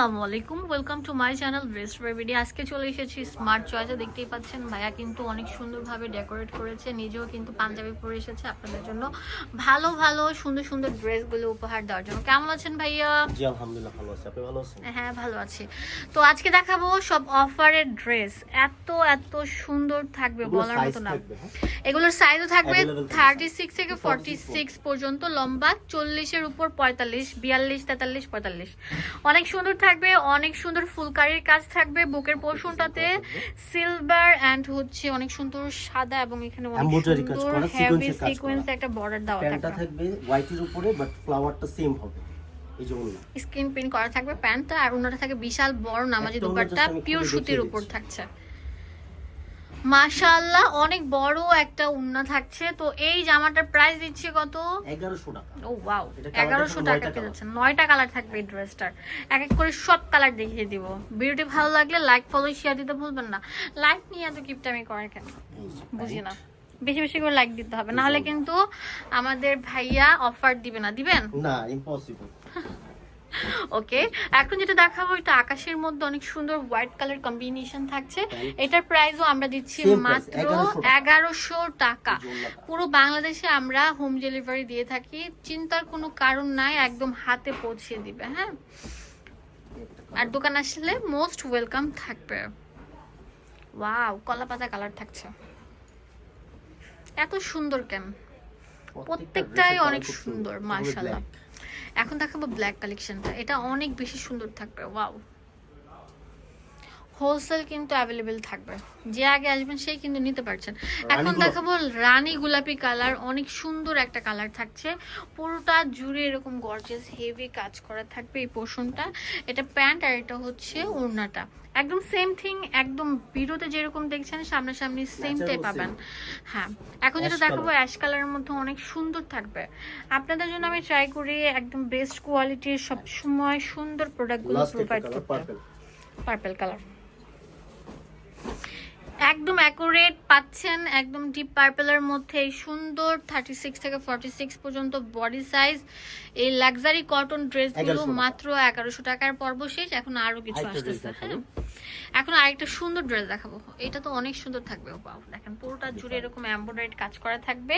আসসালামু আলাইকুম। Welcome to my channel best video আজকে চলে এসেছি স্মার্ট চয়েসে দেখতেই পাচ্ছেন ভাইয়া কিন্তু অনেক সুন্দরভাবে ডেকোরেট করেছে। নিজেও কিন্তু পাঞ্জাবি পরে এসেছে আপনাদের জন্য। ভালো ভালো সুন্দর সুন্দর ড্রেসগুলো উপহার দেওয়ার জন্য। কেমন আছেন ভাইয়া? জি আলহামদুলিল্লাহ ভালো আছি। আপনি ভালো আছেন? হ্যাঁ ভালো আছি। তো আজকে দেখাবো সব অফারের ড্রেস। এত এত সুন্দর থাকবে বলার মতো না। হ্যাঁ? এগুলোর সাইজও থাকবে। থার্টি সিক্স থেকে ফর্টি 46 সিক্স পর্যন্ত লম্বা চল্লিশের উপর পঁয়তাল্লিশ বিয়াল্লিশ তেতাল্লিশ পঁয়তাল্লিশ। অনেক সুন্দর থাকবে। অনেক সুন্দর ফুলকারির কাজ থাকবে বুকের পোর্শনটাতে সিলভার অ্যান্ড হচ্ছে অনেক সুন্দর সাদা এবং এখানে অনেক কাজ সুন্দর করা, হেভি সিকোয়েন্স একটা বর্ডার দেওয়া প্যান্টটা থাকবে। থাকবে হোয়াইটের উপরে বাট ফ্লাওয়ারটা সেম হবে। স্ক্রিন প্রিন্ট করা থাকবে প্যান্টটা আর ওনাটা থাকে বিশাল বড় নামাজি দুপাট্টা পিওর সুতির উপর থাকছে। মাশাআল্লাহ অনেক বড় একটা উন্না থাকছে। তো এই জামাটার প্রাইস দিচ্ছে কত? এগারোশো টাকা। ও ওয়াও এটা colour এগারোশো দেখাবো, টাকা নয়টা পেয়ে colour। নয়টা কালার থাকবে এই ড্রেসটার এক এক করে সব কালার দেখিয়ে দিব। ভিডিওটি ভালো লাগলে লাইক ফলো শেয়ার দিতে ভুলবেন না। লাইক নিয়ে এত কিপটা আমি করার কেন? বুঝি না। বেশি বেশি করে লাইক দিতে হবে। না হলে কিন্তু আমাদের ভাইয়া অফার দিবে না। দিবেন? না ইম্পসিবল ওকে? এখন যেটা দেখাবো এটা আকাশের মধ্যে অনেক সুন্দর হোয়াইট কালার কম্বিনেশন থাকছে। এটার প্রাইসও আমরা দিচ্ছি মাত্র 1100 এগারোশো টাকা। পুরো বাংলাদেশে আমরা হোম ডেলিভারি দিয়ে থাকি। চিন্তার কোনো কারণ নাই একদম হাতে পৌঁছে দিবে হ্যাঁ? আর দোকান আসলে মোস্ট ওয়েলকাম থাকবে। ওয়াও কলা পাতা কালার থাকছে। এত সুন্দর কেন? প্রত্যেকটাই অনেক সুন্দর, black। এখন দেখাবো ব্ল্যাক কালেকশনটা এটা অনেক বেশি সুন্দর থাকবে ওয়াও হোলসেল কিন্তু অ্যাভেলেবেল থাকবে। যে আগে আসবেন সেই কিন্তু নিতে পারছেন। এখন দেখাবো রানী গোলাপি কালার অনেক সুন্দর একটা কালার থাকছে। পুরোটা জুড়ে এরকম গর্জেস হেভি কাজ করা থাকবে এই পোর্শনটা এটা প্যান্ট আর এটা হচ্ছে ওড়নাটা। একদম সেম থিং একদম ভিডিওতে যেরকম দেখছেন সামনাসামনি সেমটাই পাবেন। হ্যাঁ এখন যেটা দেখাবো। অ্যাশ কালারের মধ্যে অনেক সুন্দর থাকবে। আপনাদের জন্য আমি ট্রাই করি একদম বেস্ট কোয়ালিটির সব সময় সুন্দর প্রোডাক্টগুলো প্রোভাইড করতে। পার্পল কালার একদম অ্যাকুরেট পাচ্ছেন একদম ডিপ পার্পেলের মধ্যে এই সুন্দর থার্টি সিক্স থেকে ফর্টি সিক্স পর্যন্ত বডি সাইজ এই লাক্সারি কটন ড্রেসগুলো মাত্র এগারোশো টাকার পর্ব শেষ এখন আরও কিছু আসতেছে হ্যাঁ। এখন আরেকটা সুন্দর ড্রেস দেখাবো। এটা তো অনেক সুন্দর থাকবে দেখেন পুরোটা জুড়ে এরকম এমব্রয়ডারি কাজ করা থাকবে।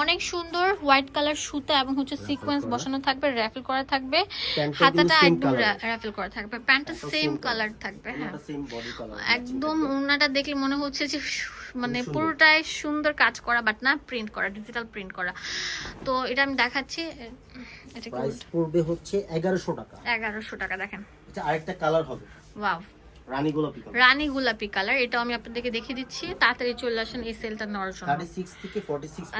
অনেক সুন্দর হোয়াইট কালার সুতা এবং হচ্ছে সিকোয়েন্স বসানো থাকবে র্যাফেল করা থাকবে। হাতাটা একদম র্যাফেল করা থাকবে। প্যান্টটা সেম কালার থাকবে হ্যাঁ। একদম ওনাটা দেখলে মনে হচ্ছে যে মানে পুরোটাই সুন্দর কাজ করা বাট না প্রিন্ট করা ডিজিটাল প্রিন্ট করা। তো এটা আমি দেখাচ্ছি। এটা পড়বে হচ্ছে এগারোশো টাকা। এগারোশো টাকা দেখেন। এটা আরেকটা কালার হবে। ওয়াও রানী গোলাপি কালার রানী গোলাপি কালার এটাও আমি আপনাদেরকে দেখিয়ে দিচ্ছি। তাড়াতাড়ি চলে আসেন এই সেলটা নেওয়ার জন্য।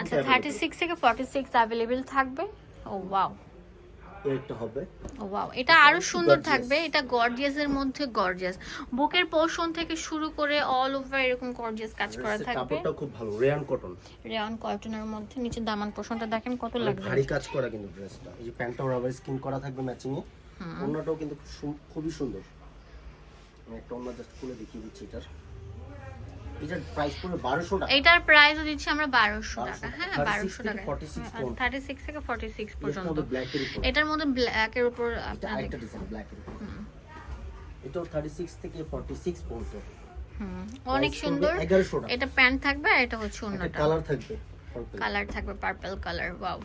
আচ্ছা থার্টি সিক্স থেকে ফর্টি সিক্স অ্যাভেলেবেল থাকবে। ও ওয়াও একটা হবে। ওয়াও এটা আরও সুন্দর থাকবে। এটা গর্জিয়াস এর মধ্যে গর্জিয়াস বুকের পোর্শন থেকে শুরু করে অল ওভার এরকম গর্জিয়াস কাজ করা থাকবে। কাপড়টা খুব ভালো। রেয়ান কটন রেয়ন কটনের মধ্যে নিচে দামান পোর্শনটা দেখেন কত লাগবে। ভারী কাজ করা কিন্তু ড্রেসটা এই যে প্যান্টটাও রাবার স্কিন করা থাকবে ম্যাচিং এ ওন্নাটাও কিন্তু খুবই সুন্দর। আমি একটা ওন্না জাস্ট খুলে দেখিয়ে দিচ্ছি এটার। এটার প্রাইস পড়বে বারোশো টাকা। এটার প্রাইস দিচ্ছি আমরা 1200 টাকা। হ্যাঁ 36 থেকে 46 পর্যন্ত। থার্টি সিক্স থেকে ফর্টি সিক্স এটার মধ্যে এটার মধ্যে উপর এটা আপনার আরেকটা ডিজাইন ব্ল্যাকের উপর। এটাও থার্টি সিক্স থেকে ফর্টি সিক্স পর্যন্ত। হুম, অনেক সুন্দর। এটা প্যান্ট থাকবে আর এটা হচ্ছে একটা অন্যটা। কালার থাকবে কালার থাকবে পার্পল কালার ওয়াও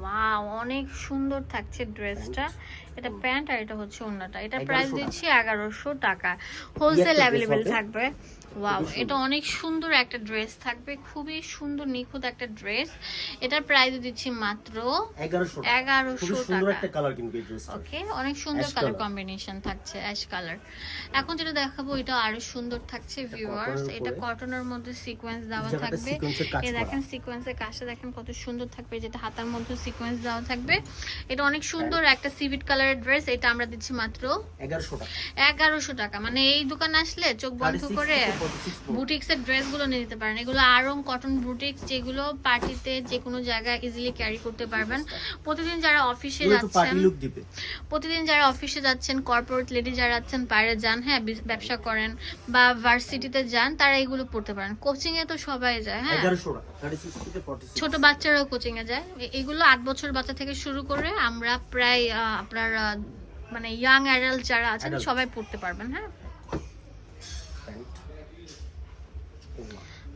ওয়াও অনেক সুন্দর থাকছে ড্রেসটা। এটা প্যান্ট আর এটা হচ্ছে অন্যটা এটা প্রাইস দিচ্ছি এগারোশো টাকা। হোলসেল অ্যাভেলেবেল থাকবে। ওয়াও এটা অনেক সুন্দর একটা ড্রেস থাকবে। খুবই সুন্দর নিখুঁত একটা ড্রেস। এটার প্রাইস দিচ্ছি মাত্র এগারোশো টাকা। ওকে অনেক সুন্দর কালার কম্বিনেশন থাকছে অ্যাশ কালার এখন যেটা দেখাবো এটা আরও সুন্দর থাকছে ভিউয়ার্স এটা কটনের মধ্যে সিকোয়েন্স দেওয়া থাকবে। এ দেখেন সিকোয়েন্সের কাজটা দেখেন কত সুন্দর থাকবে। যেটা হাতার মধ্যে সিকোয়েন্স দেওয়া থাকবে। এটা অনেক সুন্দর একটা সিভিট কালারের ড্রেস এটা আমরা দিচ্ছি মাত্র এগারোশো টাকা। মানে এই দোকান আসলে চোখ বন্ধ করে থেকে 46 পর্যন্ত। বুটিক্সের ড্রেসগুলো নিয়ে নিতে পারেন। এগুলো আরং কটন বুটিক্স যেগুলো পার্টিতে যে কোনো জায়গায় ইজিলি ক্যারি করতে পারবেন। প্রতিদিন যারা অফিসে যাচ্ছেন প্রতিদিন যারা অফিসে যাচ্ছেন কর্পোরেট লেডি যারা আছেন বাইরে যান হ্যাঁ ব্যবসা করেন বা ভার্সিটিতে যান তারা এগুলো পড়তে পারেন। কোচিং এ তো সবাই যায় হ্যাঁ। ছোট বাচ্চারাও কোচিং এ যায় এগুলো আট বছর বাচ্চা থেকে শুরু করে আমরা প্রায় আপনার মানে ইয়াং অ্যাডাল্ট যারা আছেন সবাই পড়তে পারবেন হ্যাঁ?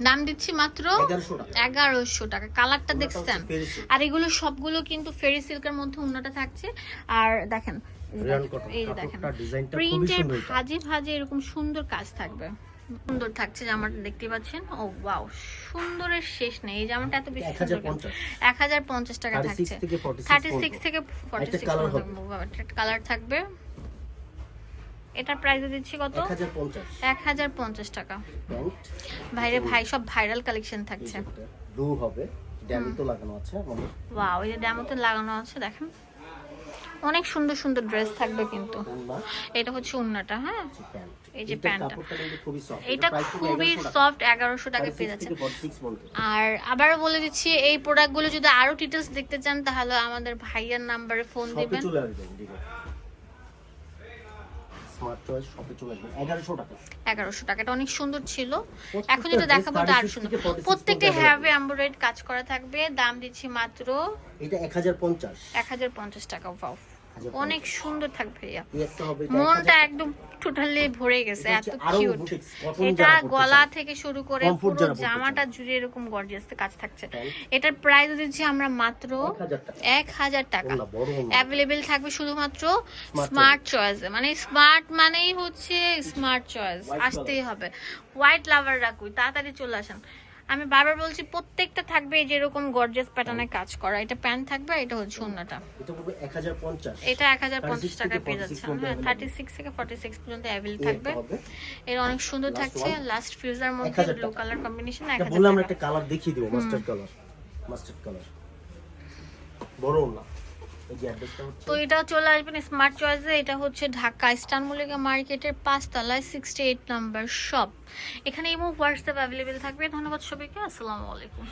দাম দিচ্ছি মাত্র এগারোশো টাকা। কালারটা দেখছেন। আর এগুলো সবগুলো কিন্তু ফেরি সিল্কের মধ্যে উন্নটা থাকছে। আর দেখেন এই দেখেন, প্রিন্টের ভাজে ভাজে এরকম সুন্দর কাজ থাকবে। সুন্দর থাকছে জামাটা দেখতে পাচ্ছেন? ও ওয়াও সুন্দরের শেষ নেই। এই জামাটা এত বেশি সুন্দর পঞ্চাশ। এক হাজার পঞ্চাশ টাকা থাকছে। সিক্স থেকে ফর্টি থার্টি সিক্স থেকে ফর্টি একটা। কালার থাকবে। এটা প্রাইস দিচ্ছি কত? এক হাজার পঞ্চাশ। এক হাজার পঞ্চাশ টাকা। প্যান্ট ভাইরে ভাই সব ভাইরাল কালেকশন থাকছে। ব্লু হবে। ড্যামি তো লাগানো আছে ওয়াও এই যে ড্যামোতে লাগানো আছে দেখেন। অনেক সুন্দর সুন্দর ড্রেস থাকবে কিন্তু। এটা হচ্ছে উন্নাটা হ্যাঁ? এই যে প্যান্টটা। এটা খুবই সফট এগারোশো টাকা পেয়ে যাচ্ছে। আর আবারও বলে দিচ্ছি এই প্রোডাক্টগুলো যদি আরও ডিটেলস দেখতে চান তাহলে আমাদের ভাইয়ার নাম্বারে ফোন দিবেন। এগারোশো অনেক সুন্দর ছিল। এখন যেটা দেখাবো আরও সুন্দর। প্রত্যেকটা হ্যাভি এমব্রয়েড কাজ করা থাকবে দাম দিচ্ছি মাত্র এটা এক হাজার পঞ্চাশ। এক হাজার পঞ্চাশ টাকা পাও অনেক সুন্দর থাকবে ভাইয়া। মনটা একদম টোটালি ভরে গেছে এত কিউট এটা গলা থেকে শুরু করে পুরো জামাটা জুড়ে এরকম গর্জিয়াস কাজ থাকছে। এটার প্রাইস দিচ্ছি আমরা মাত্র এক হাজার টাকা। অ্যাভেলেবেল থাকবে শুধুমাত্র স্মার্ট চয়েস মানে স্মার্ট মানেই হচ্ছে স্মার্ট চয়েস আসতেই হবে। হোয়াইট লাভার রাখুই তাড়াতাড়ি চলে আসেন। আমি বারবার বলছি প্রত্যেকটা থাকবে এই যেরকম গর্জিয়াস প্যাটার্নে কাজ করা। এটা প্যান্ট থাকবে আর এটা হচ্ছে অন্যটা এটা পড়বে এক হাজার পঞ্চাশ। টাকা এক হাজার 36 টাকায় থেকে পেয়ে 46 যাচ্ছে। হ্যাঁ available। থার্টি সিক্স থেকে ফর্টি সিক্স পর্যন্ত অ্যাভেল থাকবে। এর অনেক সুন্দর থাকছে। লাস্ট ফিউজার মধ্যে 1000 ব্লু কালার কম্বিনেশন এক বললাম। একটা কালার দেখিয়ে দিব মাস্টার্ড কালার মাস্টার্ড কালার বড় না এই যে অ্যাড্রেসটা হচ্ছে তো এটা চলে আসবেন স্মার্ট চয়েসে এটা হচ্ছে ঢাকা ইস্টার্ন মল্লিকা মার্কেটের পাঁচতলায় সিক্সটি এইট নাম্বার শপ এখানে ইমো হোয়াটসঅ্যাপ অ্যাভেলেবেল থাকবে। ধন্যবাদ সবাইকে। আসসালামু আলাইকুম।